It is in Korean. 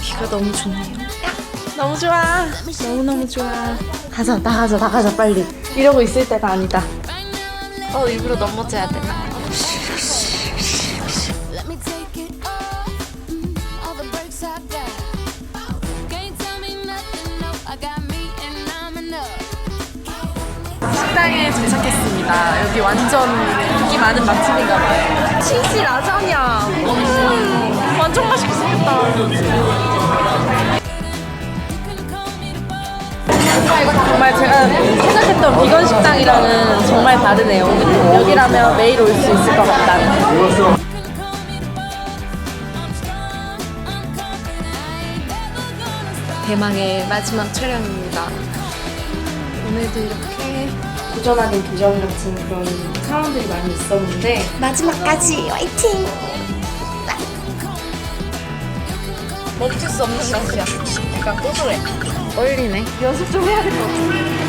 분위기가 너무 좋네요. 너무 좋아. 너무너무 좋아. 가자, 나가자, 나가자, 빨리. 이러고 있을 때가 아니다. 어, 일부러 넘어져야 되나? 식당에 도착했습니다. 여기 완전 인기 많은 맛집인가 봐요. 치즈 라자냐. 음, 완전 맛있게 생겼다. 정말 제가 생각했던 비건 식당이랑은 정말 다르네요. 여기라면 매일 올 수 있을 것 같다는. 대망의 마지막 촬영입니다. 오늘도 이렇게 도전 아닌 도전 같은 그런 상황들이 많이 있었는데 마지막까지 화이팅! 멈출 수 없는 맛이야. 약간 고소해. 떨리네. 연습 좀 해야 될 것 같아.